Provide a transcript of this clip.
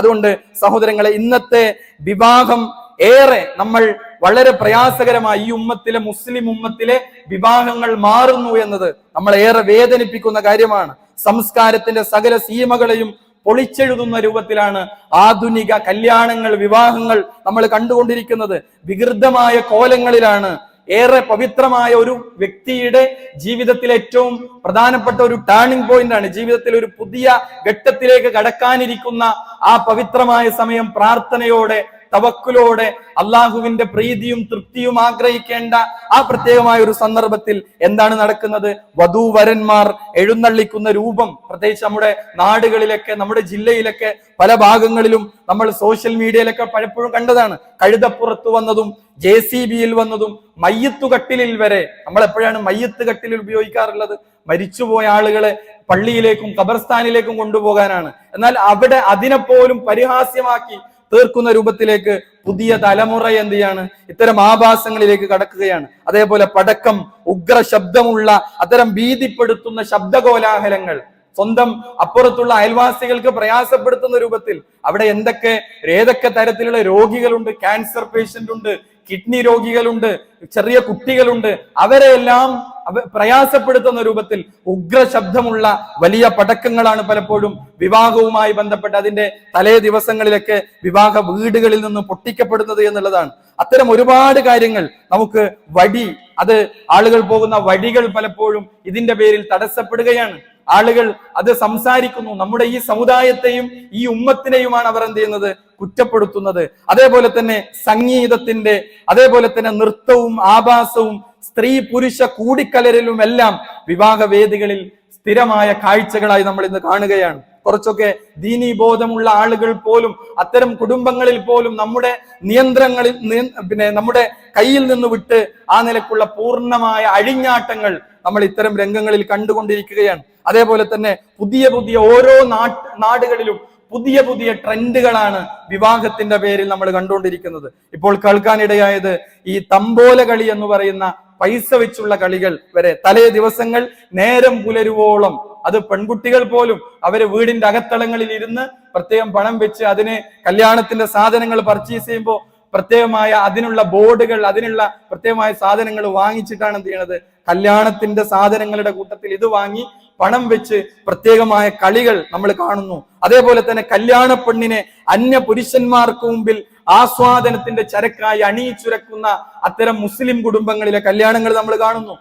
അതുകൊണ്ട് സഹോദരങ്ങളെ ഇന്നത്തെ വിവാഹം ഏറെ നമ്മൾ വളരെ പ്രയാസകരമായി ഈ ഉമ്മത്തിലെ മുസ്ലിം ഉമ്മത്തിലെ വിവാഹങ്ങൾ മാറുന്നു എന്നത് നമ്മൾ ഏറെ വേദനിപ്പിക്കുന്ന കാര്യമാണ്. സംസ്കാരത്തിന്റെ സകല സീമകളെയും പൊളിച്ചെഴുതുന്ന രൂപത്തിലാണ് ആധുനിക കല്യാണങ്ങൾ വിവാഹങ്ങൾ നമ്മൾ കണ്ടുകൊണ്ടിരിക്കുന്നത്. വികൃതമായ കോലങ്ങളിലാണ് ഏറെ പവിത്രമായ ഒരു വ്യക്തിയുടെ ജീവിതത്തിൽ ഏറ്റവും പ്രധാനപ്പെട്ട ഒരു ടേണിംഗ് പോയിന്റ് ആണ്. ജീവിതത്തിൽ ഒരു പുതിയ ഘട്ടത്തിലേക്ക് കടക്കാനിരിക്കുന്ന ആ പവിത്രമായ സമയം പ്രാർത്ഥനയോടെ തവക്കുലോടെ അള്ളാഹുവിന്റെ പ്രീതിയും തൃപ്തിയും ആഗ്രഹിക്കേണ്ട ആ പ്രത്യേകമായ ഒരു സന്ദർഭത്തിൽ എന്താണ് നടക്കുന്നത്? വധൂവരന്മാർ എഴുന്നള്ളിക്കുന്ന രൂപം പ്രത്യേകിച്ച് നമ്മുടെ നാടുകളിലൊക്കെ നമ്മുടെ ജില്ലയിലൊക്കെ പല ഭാഗങ്ങളിലും നമ്മൾ സോഷ്യൽ മീഡിയയിലൊക്കെ പലപ്പോഴും കണ്ടതാണ്. കഴുതപ്പുറത്ത് വന്നതും ജെ സി ബിയിൽ വന്നതും മയ്യത്തു കട്ടിലിൽ വരെ നമ്മൾ എപ്പോഴാണ് മയ്യത്ത് ഉപയോഗിക്കാറുള്ളത്? മരിച്ചുപോയ ആളുകളെ പള്ളിയിലേക്കും ഖബർസ്ഥാനിലേക്കും കൊണ്ടുപോകാനാണ്. എന്നാൽ അവിടെ അതിനെപ്പോലും പരിഹാസ്യമാക്കി തീർക്കുന്ന രൂപത്തിലേക്ക് പുതിയ തലമുറ എന്ത് ചെയ്യാണ്? ഇത്തരം ആഭാസങ്ങളിലേക്ക് കടക്കുകയാണ്. അതേപോലെ പടക്കം ഉഗ്ര ശബ്ദമുള്ള അത്തരം ഭീതിപ്പെടുത്തുന്ന ശബ്ദകോലാഹലങ്ങൾ സ്വന്തം അപ്പുറത്തുള്ള അയൽവാസികൾക്ക് പ്രയാസപ്പെടുത്തുന്ന രൂപത്തിൽ അവിടെ എന്തൊക്കെ ഏതൊക്കെ തരത്തിലുള്ള രോഗികളുണ്ട്? ക്യാൻസർ പേഷ്യന്റ് ഉണ്ട് കിഡ്നി രോഗികളുണ്ട് ചെറിയ കുട്ടികളുണ്ട്. അവരെയെല്ലാം അവ- പ്രയാസപ്പെടുത്തുന്ന രൂപത്തിൽ ഉഗ്ര ശബ്ദമുള്ള വലിയ പടക്കങ്ങളാണ് പലപ്പോഴും വിവാഹവുമായി ബന്ധപ്പെട്ട് അതിന്റെ തലേ ദിവസങ്ങളിലൊക്കെ വിവാഹ വീടുകളിൽ നിന്ന് പൊട്ടിക്കപ്പെടുന്നത് എന്നുള്ളതാണ്. അത്തരം ഒരുപാട് കാര്യങ്ങൾ നമുക്ക് വടി അത് ആളുകൾ പോകുന്ന വഴികൾ പലപ്പോഴും ഇതിന്റെ പേരിൽ തടസ്സപ്പെടുകയാണ്. ആളുകൾ അത് സംസാരിക്കുന്നു. നമ്മുടെ ഈ സമുദായത്തെയും ഈ ഉമ്മത്തിനെയുമാണ് അവർ എന്ത് ചെയ്യുന്നത്? കുറ്റപ്പെടുത്തുന്നത്. അതേപോലെ തന്നെ സംഗീതത്തിന്റെ അതേപോലെ തന്നെ നൃത്തവും ആഭാസവും സ്ത്രീ പുരുഷ കൂടിക്കലരിലുമെല്ലാം വിവാഹ വേദികളിൽ സ്ഥിരമായ കാഴ്ചകളായി നമ്മൾ ഇന്ന് കാണുകയാണ്. കുറച്ചൊക്കെ ദീനീ ബോധമുള്ള ആളുകൾ പോലും അത്തരം കുടുംബങ്ങളിൽ പോലും നമ്മുടെ നിയന്ത്രണങ്ങളിൽ പിന്നെ നമ്മുടെ കയ്യിൽ നിന്ന് വിട്ട് ആ നിലക്കുള്ള പൂർണമായ അഴിഞ്ഞാട്ടങ്ങൾ നമ്മൾ ഇത്തരം രംഗങ്ങളിൽ കണ്ടുകൊണ്ടിരിക്കുകയാണ്. അതേപോലെ തന്നെ പുതിയ പുതിയ ഓരോ നാടുകളിലും പുതിയ പുതിയ ട്രെൻഡുകളാണ് വിവാഹത്തിന്റെ പേരിൽ നമ്മൾ കണ്ടുകൊണ്ടിരിക്കുന്നത്. ഇപ്പോൾ കേൾക്കാനിടയായത് ഈ തമ്പോല കളി എന്ന് പറയുന്ന പൈസ വെച്ചുള്ള കളികൾ വരെ. തലേ ദിവസങ്ങൾ നേരം പുലരുവോളം. അത് പെൺകുട്ടികൾ പോലും അവരെ വീടിന്റെ അകത്തളങ്ങളിൽ ഇരുന്ന് പ്രത്യേകം പണം വെച്ച് അതിന് കല്യാണത്തിന്റെ സാധനങ്ങൾ പർച്ചേസ് ചെയ്യുമ്പോൾ പ്രത്യേകമായ അതിനുള്ള ബോർഡുകൾ അതിനുള്ള പ്രത്യേകമായ സാധനങ്ങൾ വാങ്ങിച്ചിട്ടാണ് എന്ത് ചെയ്യണത്? കല്യാണത്തിന്റെ സാധനങ്ങളുടെ കൂട്ടത്തിൽ ഇത് വാങ്ങി പണം വെച്ച് പ്രത്യേകമായ കളികൾ നമ്മൾ കാണുന്നു. അതേപോലെ തന്നെ കല്യാണ പെണ്ണിനെ അന്യ പുരുഷന്മാർക്ക് മുമ്പിൽ ആസ്വാദനത്തിന്റെ ചരക്കായി അണിയിച്ചുരക്കുന്ന അത്തരം മുസ്ലിം കുടുംബങ്ങളിലെ കല്യാണങ്ങൾ നമ്മൾ കാണുന്നു.